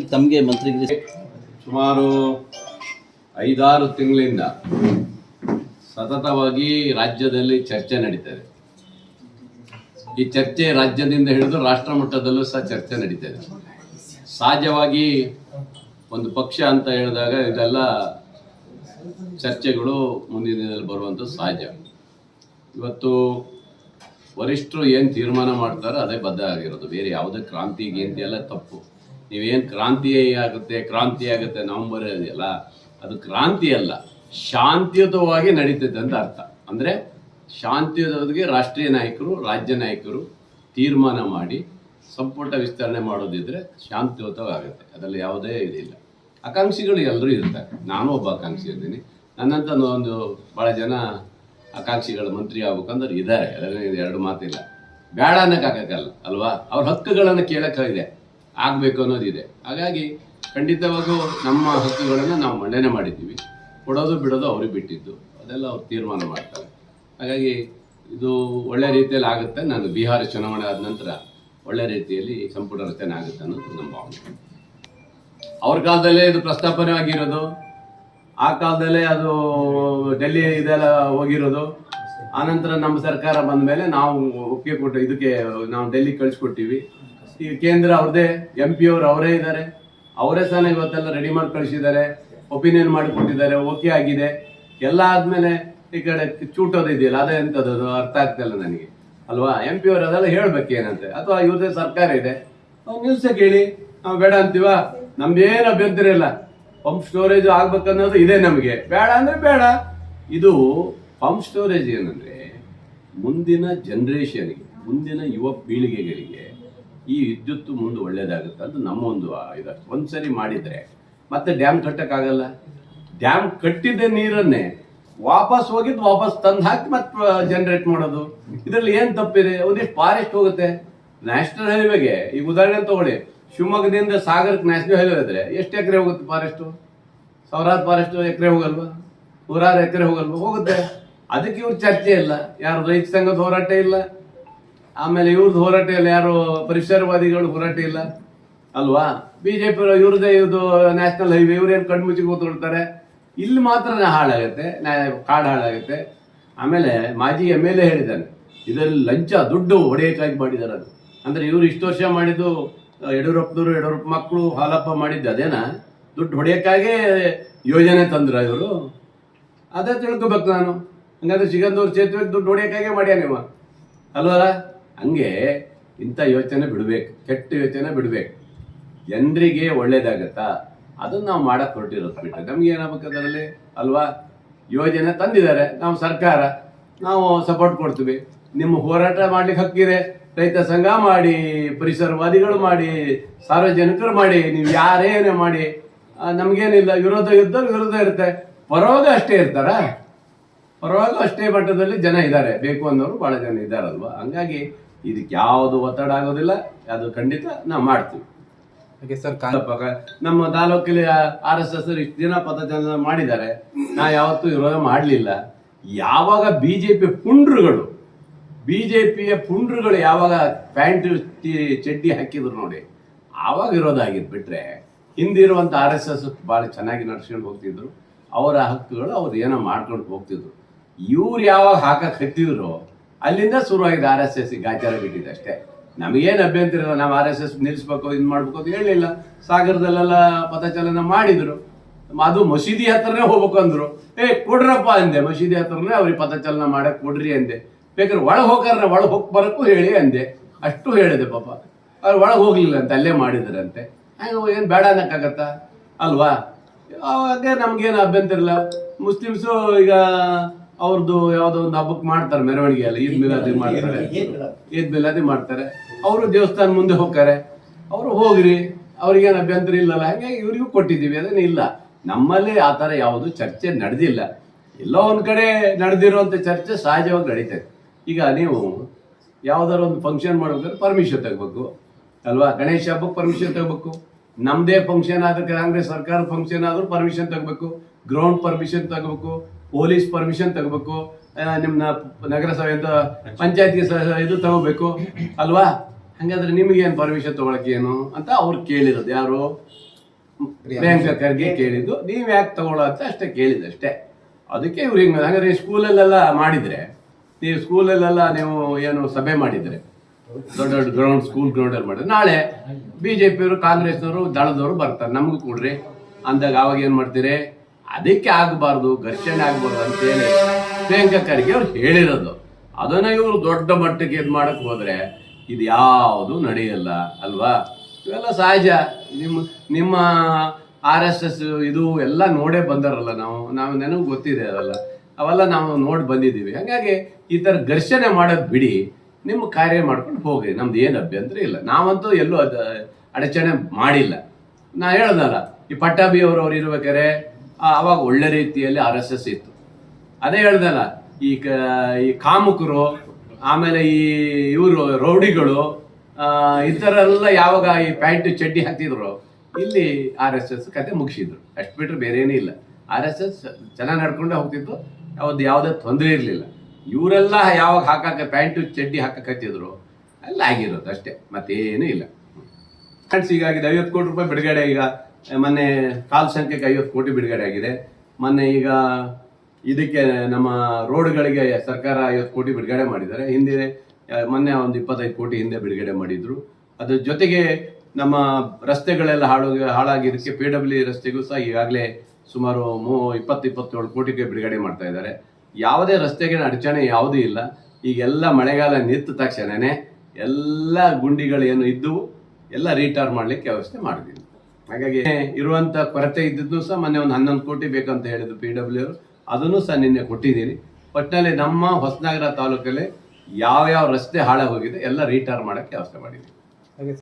ತಮಗೆ ಮಂತ್ರಿಗಳು ಸುಮಾರು ಐದಾರು ತಿಂಗಳಿಂದ ಸತತವಾಗಿ ರಾಜ್ಯದಲ್ಲಿ ಚರ್ಚೆ ನಡೀತದೆ. ಈ ಚರ್ಚೆ ರಾಜ್ಯದಿಂದ ಹಿಡಿದು ರಾಷ್ಟ್ರ ಮಟ್ಟದಲ್ಲೂ ಸಹ ಚರ್ಚೆ ನಡೀತದೆ. ಸಹಜವಾಗಿ ಒಂದು ಪಕ್ಷ ಅಂತ ಹೇಳಿದಾಗ ಇದೆಲ್ಲ ಚರ್ಚೆಗಳು ಮುಂದಿನ ದಿನದಲ್ಲಿ ಬರುವಂಥ ಸಹಜ. ಇವತ್ತು ವರಿಷ್ಠರು ಏನು ತೀರ್ಮಾನ ಮಾಡ್ತಾರೋ ಅದೇ ಬದ್ಧ ಆಗಿರೋದು. ಬೇರೆ ಯಾವುದೇ ಕ್ರಾಂತಿ ಗೀಂತಿ ಎಲ್ಲ ತಪ್ಪು. ನೀವೇನು ಕ್ರಾಂತಿ ಆಗುತ್ತೆ ಕ್ರಾಂತಿ ಆಗುತ್ತೆ ನವಂಬರ್ ಇದೆಯಲ್ಲ ಅದು ಕ್ರಾಂತಿ ಅಲ್ಲ, ಶಾಂತಿಯುತವಾಗಿ ನಡೀತದೆ ಅಂತ ಅರ್ಥ. ಅಂದರೆ ಶಾಂತಿಯುತವಾಗಿ ರಾಷ್ಟ್ರೀಯ ನಾಯಕರು, ರಾಜ್ಯ ನಾಯಕರು ತೀರ್ಮಾನ ಮಾಡಿ ಸಂಪುಟ ವಿಸ್ತರಣೆ ಮಾಡೋದಿದ್ರೆ ಶಾಂತಿಯುತವಾಗುತ್ತೆ. ಅದರಲ್ಲಿ ಯಾವುದೇ ಇದಿಲ್ಲ. ಆಕಾಂಕ್ಷಿಗಳು ಎಲ್ಲರೂ ಇರ್ತಾರೆ. ನಾನು ಒಬ್ಬ ಆಕಾಂಕ್ಷಿ ಇದ್ದೀನಿ. ನನ್ನಂತ ಒಂದು ಭಾಳ ಜನ ಆಕಾಂಕ್ಷಿಗಳು ಮಂತ್ರಿ ಆಗ್ಬೇಕಂದ್ರೆ ಇದ್ದಾರೆ. ಅದರಲ್ಲಿ ಎರಡು ಮಾತಿಲ್ಲ. ಬೇಡ ಅನ್ನೋಕ್ಕಾಗಲ್ಲ ಅಲ್ವಾ? ಅವ್ರ ಹಕ್ಕುಗಳನ್ನು ಕೇಳೋಕ್ಕಾಗಿದೆ ಆಗಬೇಕು ಅನ್ನೋದಿದೆ. ಹಾಗಾಗಿ ಖಂಡಿತವಾಗೂ ನಮ್ಮ ಹಕ್ಕುಗಳನ್ನು ನಾವು ಮಂಡನೆ ಮಾಡಿದ್ದೀವಿ. ಕೊಡೋದು ಬಿಡೋದು ಅವ್ರಿಗೆ ಬಿಟ್ಟಿದ್ದು. ಅದೆಲ್ಲ ಅವ್ರು ತೀರ್ಮಾನ ಮಾಡ್ತಾರೆ. ಹಾಗಾಗಿ ಇದು ಒಳ್ಳೆ ರೀತಿಯಲ್ಲಿ ಆಗುತ್ತೆ. ನಾನು ಬಿಹಾರ ಚುನಾವಣೆ ಆದ ನಂತರ ಒಳ್ಳೆ ರೀತಿಯಲ್ಲಿ ಸಂಪುಟ ರಚನೆ ಆಗುತ್ತೆ ಅನ್ನೋದು ನಮ್ಮ ಭಾವನೆ. ಅವ್ರ ಕಾಲದಲ್ಲೇ ಇದು ಪ್ರಸ್ತಾಪನೆ ಆಗಿರೋದು. ಆ ಕಾಲದಲ್ಲೇ ಅದು ಡೆಲ್ಲಿ ಇದೆಲ್ಲ ಹೋಗಿರೋದು. ಆನಂತರ ನಮ್ಮ ಸರ್ಕಾರ ಬಂದ ಮೇಲೆ ನಾವು ಒಪ್ಪಿಗೆ ಕೊಟ್ಟು ಇದಕ್ಕೆ ನಾವು ಡೆಲ್ಲಿ ಕಳಿಸ್ಕೊಟ್ಟಿವಿ. ಕೇಂದ್ರ ಅವ್ರದೇ ಎಂ ಪಿ ಅವರು ಅವರೇ ಇದ್ದಾರೆ. ಅವರೇ ಸಹ ಇವತ್ತೆಲ್ಲ ರೆಡಿ ಮಾಡಿ ಕಳಿಸಿದ್ದಾರೆ ಒಪಿನಿಯನ್ ಮಾಡಿಕೊಟ್ಟಿದ್ದಾರೆ ಓಕೆ ಆಗಿದೆ. ಎಲ್ಲ ಆದ್ಮೇಲೆ ಈ ಕಡೆ ಚೂಟೋದು ಇದೆಯಲ್ಲ, ಅದೇ ಎಂಥದ್ದು ಅರ್ಥ ಆಗ್ತಿಲ್ಲ ನನಗೆ. ಅಲ್ವಾ? ಎಂ ಪಿ ಅವರು ಅದೆಲ್ಲ ಹೇಳ್ಬೇಕೇನಂತೆ ಅಥವಾ ಇವ್ರದೇ ಸರ್ಕಾರ ಇದೆ? ನಾವು ಕೇಳಿ, ನಾವು ಬೇಡ ಅಂತೀವ? ನಮ್ದೇನು ಅಭ್ಯಂತರ ಇಲ್ಲ. ಪಂಪ್ ಸ್ಟೋರೇಜ್ ಆಗ್ಬೇಕನ್ನೋದು ಇದೆ ನಮಗೆ. ಬೇಡ ಅಂದ್ರೆ ಬೇಡ. ಇದು ಪಂಪ್ ಸ್ಟೋರೇಜ್ ಏನಂದ್ರೆ, ಮುಂದಿನ ಜನ್ರೇಷನ್ಗೆ ಮುಂದಿನ ಯುವ ಪೀಳಿಗೆಗಳಿಗೆ ಈ ವಿದ್ಯುತ್ ಮುಂದೆ ಒಳ್ಳೇದಾಗುತ್ತೆ ಅಂತ ನಮ್ಮ ಒಂದು ಇದು ಒಂದ್ಸರಿ ಮಾಡಿದ್ರೆ ಮತ್ತೆ ಡ್ಯಾಮ್ ಕಟ್ಟಕ್ಕಾಗಲ್ಲ? ಡ್ಯಾಮ್ ಕಟ್ಟಿದ ನೀರನ್ನೇ ವಾಪಸ್ ಹೋಗಿದ್ದು ವಾಪಸ್ ತಂದು ಹಾಕಿ ಮತ್ತೆ ಜನರೇಟ್ ಮಾಡೋದು. ಇದರಲ್ಲಿ ಏನ್ ತಪ್ಪಿದೆ? ಒಂದಿಷ್ಟು ಫಾರೆಸ್ಟ್ ಹೋಗುತ್ತೆ. ನ್ಯಾಷನಲ್ ಹೈವೇಗೆ ಈಗ ಉದಾಹರಣೆ ತಗೊಳ್ಳಿ. ಶಿವಮೊಗ್ಗದಿಂದ ಸಾಗರಕ್ಕೆ ನ್ಯಾಷನಲ್ ಹೈವೇ ಇದ್ರೆ ಎಷ್ಟು ಎಕರೆ ಹೋಗುತ್ತೆ ಫಾರೆಸ್ಟು ಸಾವಿರಾರು ಫಾರೆಸ್ಟ್ ಎಕರೆ ಹೋಗಲ್ವಾ? ನೂರಾರು ಎಕರೆ ಹೋಗಲ್ವಾ? ಹೋಗುತ್ತೆ. ಅದಕ್ಕೆ ಇವ್ರ ಚರ್ಚೆ ಇಲ್ಲ. ಯಾರು ರೈತ ಸಂಘದ ಹೋರಾಟ ಇಲ್ಲ. ಆಮೇಲೆ ಇವ್ರದ್ದು ಹೋರಾಟ ಇಲ್ಲ ಯಾರು ಪರಿಸರವಾದಿಗಳು ಹೋರಾಟ ಇಲ್ಲ? ಅಲ್ವಾ? ಬಿಜೆಪಿ ಇವ್ರದೇ ಇವ್ರದ್ದು ನ್ಯಾಷನಲ್ ಹೈವೇ ಇವ್ರೇನು ಕಣ್ಮುಚ್ಚಿ ಕೂತ್ಕೊಳ್ತಾರೆ ಇಲ್ಲಿ ಮಾತ್ರ ಹಾಳಾಗುತ್ತೆ ಕಾಡು ಹಾಳಾಗುತ್ತೆ. ಆಮೇಲೆ ಮಾಜಿ ಎಂ ಎಲ್ ಎ ಹೇಳಿದ್ದಾನೆ ಇದರಲ್ಲಿ ಲಂಚ ದುಡ್ಡು ಹೊಡೆಯಕ್ಕಾಗಿ ಮಾಡಿದ್ದಾರೆ ಅದು. ಅಂದರೆ ಇವರು ಇಷ್ಟು ವರ್ಷ ಮಾಡಿದ್ದು ಯಡಿಯೂರಪ್ಪನವರು ಯಡಿಯೂರಪ್ಪ ಮಕ್ಕಳು ಹಾಲಪ್ಪ ಮಾಡಿದ್ದು ಅದೇನಾ? ದುಡ್ಡು ಹೊಡೆಯೋಕ್ಕಾಗೇ ಯೋಜನೆ ತಂದ್ರ ಇವರು? ಅದೇ ತಿಳ್ಕೊಬೇಕು ನಾನು. ಹಂಗಾದ್ರೆ ಸಿಗಂದೂರು ಸೇತುವೆ ದುಡ್ಡು ಹೊಡೆಯಕ್ಕಾಗೆ ಮಾಡ್ಯಾನ ಇವ ಅಲ್ವಾ? ಹಂಗೆ ಇಂಥ ಯೋಚನೆ ಬಿಡ್ಬೇಕು, ಕೆಟ್ಟ ಯೋಚನೆ ಬಿಡ್ಬೇಕು. ಜನರಿಗೆ ಒಳ್ಳೇದಾಗತ್ತಾ? ಅದನ್ನ ನಾವು ಮಾಡಕ್ಕೆ ಹೊರಟಿರೋದು ಬಿಟ್ಟು ನಮ್ಗೆ ಏನಾಗಬೇಕು ಅದರಲ್ಲಿ? ಅಲ್ವಾ? ಯೋಜನೆ ತಂದಿದ್ದಾರೆ, ನಾವು ಸರ್ಕಾರ, ನಾವು ಸಪೋರ್ಟ್ ಕೊಡ್ತೀವಿ. ನಿಮ್ಮ ಹೋರಾಟ ಮಾಡ್ಲಿಕ್ಕೆ ಹಕ್ಕಿದೆ ರೈತ ಸಂಘ ಮಾಡಿ, ಪರಿಸರವಾದಿಗಳು ಮಾಡಿ, ಸಾರ್ವಜನಿಕರು ಮಾಡಿ, ನೀವು ಯಾರೇನೇ ಮಾಡಿ ನಮ್ಗೇನಿಲ್ಲ. ವಿರೋಧ ಯುದ್ಧ ವಿರೋಧ ಇರುತ್ತೆ. ಪರವಾಗ ಅಷ್ಟೇ ಇರ್ತಾರ? ಪರವಾಗ ಅಷ್ಟೇ ಮಟ್ಟದಲ್ಲಿ ಜನ ಇದ್ದಾರೆ. ಬೇಕು ಅನ್ನೋರು ಬಹಳ ಜನ ಇದ್ದಾರಲ್ವಾ? ಹಂಗಾಗಿ ಇದಕ್ಕೆ ಯಾವುದು ಒತ್ತಡ ಆಗೋದಿಲ್ಲ ಅದು ಖಂಡಿತ ನಾವು ಮಾಡ್ತೀವಿ. ಹಾಗೆ ಸರ್ ನಮ್ಮ ತಾಲೂಕಲ್ಲಿ ಆರ್ ಎಸ್ ಎಸ್ ಇಷ್ಟು ದಿನ ಪಥಚಲನ ಮಾಡಿದ್ದಾರೆ. ನಾ ಯಾವತ್ತೂ ವಿರೋಧ ಮಾಡಲಿಲ್ಲ. ಯಾವಾಗ ಬಿಜೆಪಿ ಪುಂಡ್ರುಗಳು ಬಿಜೆಪಿಯ ಪುಂಡ್ರುಗಳು ಯಾವಾಗ ಪ್ಯಾಂಟ್ ಚಡ್ಡಿ ಹಾಕಿದ್ರು ನೋಡಿ ಆವಾಗ ವಿರೋಧ ಆಗಿದ್ ಬಿಟ್ರೆ ಹಿಂದಿರುವಂತ ಆರ್ ಎಸ್ ಎಸ್ ಭಾಳ ಚೆನ್ನಾಗಿ ನಡ್ಸ್ಕೊಂಡು ಹೋಗ್ತಿದ್ರು. ಅವರ ಹಕ್ಕುಗಳು ಅವ್ರು ಏನೋ ಮಾಡ್ಕೊಂಡು ಹೋಗ್ತಿದ್ರು. ಇವ್ರು ಯಾವಾಗ ಹಾಕಕ್ ಹತ್ತಿದ್ರು ಅಲ್ಲಿಂದ ಶುರುವಾಗಿದೆ ಆರ್ ಎಸ್ ಎಸ್ ಗಾಚಾರ ಬಿಟ್ಟಿದೆ ಅಷ್ಟೇ ನಮಗೇನು ಅಭ್ಯಂತರ ಇಲ್ಲ, ನಾವು ಆರ್ ಎಸ್ ಎಸ್ ನಿಲ್ಲಿಸ್ಬೇಕು ಇದು ಮಾಡ್ಬೇಕು ಅಂತ ಹೇಳಲಿಲ್ಲ ಸಾಗರದಲ್ಲೆಲ್ಲ ಪಥಚಲನ ಮಾಡಿದ್ರು. ಅದು ಮಸೀದಿ ಹತ್ರನೇ ಹೋಗ್ಬೇಕು ಅಂದ್ರು. ಏ, ಕೊಡ್ರಪ್ಪ ಅಂದೆ, ಮಸೀದಿ ಹತ್ರನೇ ಅವ್ರಿಗೆ ಪಥಚಲನ ಮಾಡಕ್ ಕೊಡ್ರಿ ಅಂದೆ. ಬೇಕಾದ್ರೆ ಒಳಗೆ ಹೋಗಾರ ಒಳಗೆ ಹೋಗಿ ಬರಕ್ಕೂ ಹೇಳಿ ಅಂದೆ. ಅಷ್ಟು ಹೇಳಿದೆ ಪಾಪ. ಅವ್ರು ಒಳಗೆ ಹೋಗ್ಲಿಲ್ಲ ಅಂತ, ಅಲ್ಲೇ ಮಾಡಿದ್ರಂತೆ. ಹಂಗ ಏನು ಬೇಡ ಅನ್ನಕ್ಕಾಗತ್ತಾ? ಅಲ್ವಾ? ಅವಾಗ ನಮ್ಗೇನು ಅಭ್ಯಂತರ ಇಲ್ಲ. ಮುಸ್ಲಿಮ್ಸು ಈಗ ಅವ್ರದ್ದು ಯಾವುದೋ ಒಂದು ಹಬ್ಬಕ್ಕೆ ಮಾಡ್ತಾರೆ ಮೆರವಣಿಗೆಯಲ್ಲಿ ಈದ್ ಮಿಲಾದಿ ಮಾಡ್ತಾರೆ. ಈದ್ ಮಿಲಾದಿ. ಮಾಡ್ತಾರೆ. ಅವರು ದೇವಸ್ಥಾನ ಮುಂದೆ ಹೋಗ್ತಾರೆ. ಅವರು ಹೋಗ್ರಿ ಅವ್ರಿಗೇನು ಅಭ್ಯಂತರ ಇಲ್ಲಲ್ಲ ಹಾಗಾಗಿ ಇವ್ರಿಗೂ ಕೊಟ್ಟಿದ್ದೀವಿ ಅದೇನು ಇಲ್ಲ. ನಮ್ಮಲ್ಲಿ ಆ ಥರ ಯಾವುದು ಚರ್ಚೆ ನಡೆದಿಲ್ಲ. ಎಲ್ಲೋ ಒಂದು ಕಡೆ ನಡೆದಿರುವಂಥ ಚರ್ಚೆ ಸಹಜವಾಗಿ ನಡೀತದೆ ಈಗ ನೀವು ಯಾವ್ದಾರು ಒಂದು ಫಂಕ್ಷನ್ ಮಾಡ್ಬೇಕಾದ್ರೆ ಪರ್ಮಿಷನ್ ತಗೋಬೇಕು ಅಲ್ವಾ? ಗಣೇಶ ಹಬ್ಬಕ್ಕೆ ಪರ್ಮಿಷನ್ ತಗೋಬೇಕು. ನಮ್ಮದೇ ಫಂಕ್ಷನ್ ಆದ್ರೆ ಕಾಂಗ್ರೆಸ್ ಸರ್ಕಾರ ಫಂಕ್ಷನ್ ಆದರೂ ಪರ್ಮಿಷನ್ ತಗೋಬೇಕು. ಗ್ರೌಂಡ್ ಪರ್ಮಿಷನ್ ತಗೋಬೇಕು. ಪೊಲೀಸ್ ಪರ್ಮಿಷನ್ ತಗೋಬೇಕು. ನಿಮ್ಮ ನಗರಸಭೆಯಿಂದ ಪಂಚಾಯತಿ ಇದು ತಗೋಬೇಕು. ಅಲ್ವಾ? ಹಂಗಾದ್ರೆ ನಿಮಗೇನು ಪರ್ಮಿಷನ್ ಏನು ಅಂತ ಅವ್ರು ಕೇಳಿರೋದು. ಯಾರು? ಪ್ರಿಯಾಂಕಾ ಖರ್ಗೆ ಕೇಳಿದ್ದು. ನೀವ್ ಯಾಕೆ ತಗೊಳ್ಳೋ ಅಂತ ಅಷ್ಟೇ ಕೇಳಿದ್ದು ಅಷ್ಟೇ ಅದಕ್ಕೆ ಇವ್ರಿಗೆ ಹಾಗಾದ್ರೆ ಸ್ಕೂಲಲ್ಲೆಲ್ಲ ಮಾಡಿದ್ರೆ ನೀವು ಸ್ಕೂಲಲ್ಲೆಲ್ಲ ನೀವು ಏನು ಸಭೆ ಮಾಡಿದ್ರೆ ದೊಡ್ಡ ದೊಡ್ಡ ಗ್ರೌಂಡ್ ಸ್ಕೂಲ್ ಗ್ರೌಂಡ್ ಅಲ್ಲಿ ಮಾಡಿದ್ರೆ ನಾಳೆ ಬಿ ಜೆ ಪಿಯವರು ಕಾಂಗ್ರೆಸ್ನವರು ದಳದವರು ಬರ್ತಾರೆ. ನಮಗೂ ಕೊಡ್ರಿ. ಅಂದಾಗ ಅವಾಗ ಏನು ಮಾಡ್ತೀರಿ? ಅದಕ್ಕೆ ಆಗಬಾರ್ದು, ಘರ್ಷಣೆ ಆಗಬಾರ್ದು ಅಂತೇಳಿ ಪ್ರಿಯಾಂಕಾ ಅವ್ರು ಹೇಳಿರೋದು. ಅದನ್ನ ಇವರು ದೊಡ್ಡ ಮಟ್ಟಕ್ಕೆ ಇದು ಮಾಡಕ್ ಹೋದ್ರೆ ಇದು ಯಾವುದು ನಡೆಯಲ್ಲ, ಅಲ್ವಾ? ಇವೆಲ್ಲ ಸಹಜ. ನಿಮ್ಮ ನಿಮ್ಮ ಆರ್ ಎಸ್ ಎಸ್ ಇದು ಎಲ್ಲ ನೋಡೇ ಬಂದಾರಲ್ಲ ನಾವು ನಾವು ನನಗೆ ಗೊತ್ತಿದೆ ಅದಲ್ಲ. ಅವೆಲ್ಲ ನಾವು ನೋಡಿ ಬಂದಿದ್ದೀವಿ. ಹಾಗಾಗಿ ಈ ಥರ ಘರ್ಷಣೆ ಮಾಡೋದು ಬಿಡಿ, ನಿಮ್ಮ ಕಾರ್ಯ ಮಾಡ್ಕೊಂಡು ಹೋಗಿ ನಮ್ದು ಏನು ಅಭ್ಯಂತರ ಇಲ್ಲ. ನಾವಂತೂ ಎಲ್ಲೂ ಅದು, ಅಡಚಣೆ ಮಾಡಿಲ್ಲ. ನಾ ಹೇಳ್ದಲ್ಲ, ಈ ಪಟ್ಟಾಭಿ ಅವ್ರು ಇರ್ಬೇಕಾರೆ ಅವಾಗ ಒಳ್ಳೆ ರೀತಿಯಲ್ಲಿ ಆರ್ ಎಸ್ ಎಸ್ ಇತ್ತು. ಅದೇ ಹೇಳ್ದಲ್ಲ, ಈ ಕ, ಈ ಕಾಮುಕರು, ಆಮೇಲೆ ಈ ಇವರು, ರೌಡಿಗಳು ಇತರೆಲ್ಲ ಯಾವಾಗ ಈ ಪ್ಯಾಂಟ್ ಚಡ್ಡಿ ಹಾಕ್ತಿದ್ರು, ಇಲ್ಲಿ ಆರ್ ಎಸ್ ಎಸ್ ಕತೆ ಮುಗಿಸಿದ್ರು. ಅಷ್ಟು ಬಿಟ್ರೆ ಬೇರೆ ಏನೂ ಇಲ್ಲ. ಆರ್ ಎಸ್ ಎಸ್ ಚೆನ್ನಾಗಿ ನಡ್ಕೊಂಡೇ ಹೋಗ್ತಿತ್ತು, ಅವ್ರದ್ದು ಯಾವುದೇ ತೊಂದರೆ ಇರಲಿಲ್ಲ. ಇವರೆಲ್ಲ ಯಾವಾಗ ಹಾಕಕ್ಕೆ ಪ್ಯಾಂಟು ಚಡ್ಡಿ ಹಾಕಕತ್ತಿದ್ರು ಅಲ್ಲಿ ಆಗಿರೋದು ಅಷ್ಟೇ, ಮತ್ತೇನೂ ಇಲ್ಲ. ಫ್ರೆಂಡ್ಸ್ ಹೀಗಾಗಿದೆ ಐವತ್ತು ಕೋಟಿ ರೂಪಾಯಿ ಬಿಡುಗಡೆ ಈಗ ಮೊನ್ನೆ ಕಾಲ್ ಸಂಖ್ಯೆಗೆ ಐವತ್ತು ಕೋಟಿ ಬಿಡುಗಡೆ ಆಗಿದೆ. ಮೊನ್ನೆ ಈಗ ಇದಕ್ಕೆ ನಮ್ಮ ರೋಡ್ಗಳಿಗೆ ಸರ್ಕಾರ ಐವತ್ತು ಕೋಟಿ ಬಿಡುಗಡೆ ಮಾಡಿದ್ದಾರೆ. ಹಿಂದೆ ಮೊನ್ನೆ ಒಂದು ಇಪ್ಪತ್ತೈದು ಕೋಟಿ ಹಿಂದೆ ಬಿಡುಗಡೆ ಮಾಡಿದ್ರು. ಅದ್ರ ಜೊತೆಗೆ ನಮ್ಮ ರಸ್ತೆಗಳೆಲ್ಲ ಹಾಳು ಹಾಳಾಗಿದ್ದಕ್ಕೆ ಪಿ ಡಬ್ಲ್ಯೂ ರಸ್ತೆಗೂ ಸಹ ಈಗಾಗಲೇ ಸುಮಾರು ಮೂ, ಇಪ್ಪತ್ತು, ಇಪ್ಪತ್ತೇಳು ಕೋಟಿಗೆ ಬಿಡುಗಡೆ ಮಾಡ್ತಾ ಇದ್ದಾರೆ. ಯಾವುದೇ ರಸ್ತೆಗೆ ಅಡಚಣೆ ಯಾವುದೂ ಇಲ್ಲ. ಈಗೆಲ್ಲ ಮಳೆಗಾಲ ನಿಂತ ತಕ್ಷಣನೇ ಎಲ್ಲ ಗುಂಡಿಗಳು ಏನು ಇದ್ದವು, ಎಲ್ಲ ರೀಟಾರ್ ಮಾಡಲಿಕ್ಕೆ ವ್ಯವಸ್ಥೆ ಮಾಡಿದ್ದೀನಿ ಹಾಗಾಗಿ ಇರುವಂತ ಕೊರತೆ ಇದ್ದದ್ದು ಸಹ ಮೊನ್ನೆ ಒಂದು ಹನ್ನೊಂದು ಕೋಟಿ ಬೇಕಂತ ಹೇಳಿದ್ರು ಪಿ ಡಬ್ಲ್ಯೂ ಅದನ್ನು ಸಹ ನಿನ್ನೆ ಕೊಟ್ಟಿದ್ದೀನಿ ಒಟ್ಟಿನಲ್ಲಿ ನಮ್ಮ ಹೊಸನಗರ ತಾಲೂಕಲ್ಲಿ ಯಾವ ಯಾವ ರಸ್ತೆ ಹಾಳಾಗೋಗಿದೆ ಎಲ್ಲ ರೀಟಾರ್ ಮಾಡೋಕ್ಕೆ ವ್ಯವಸ್ಥೆ ಮಾಡಿದ್ದೀನಿ ಹಾಗೆ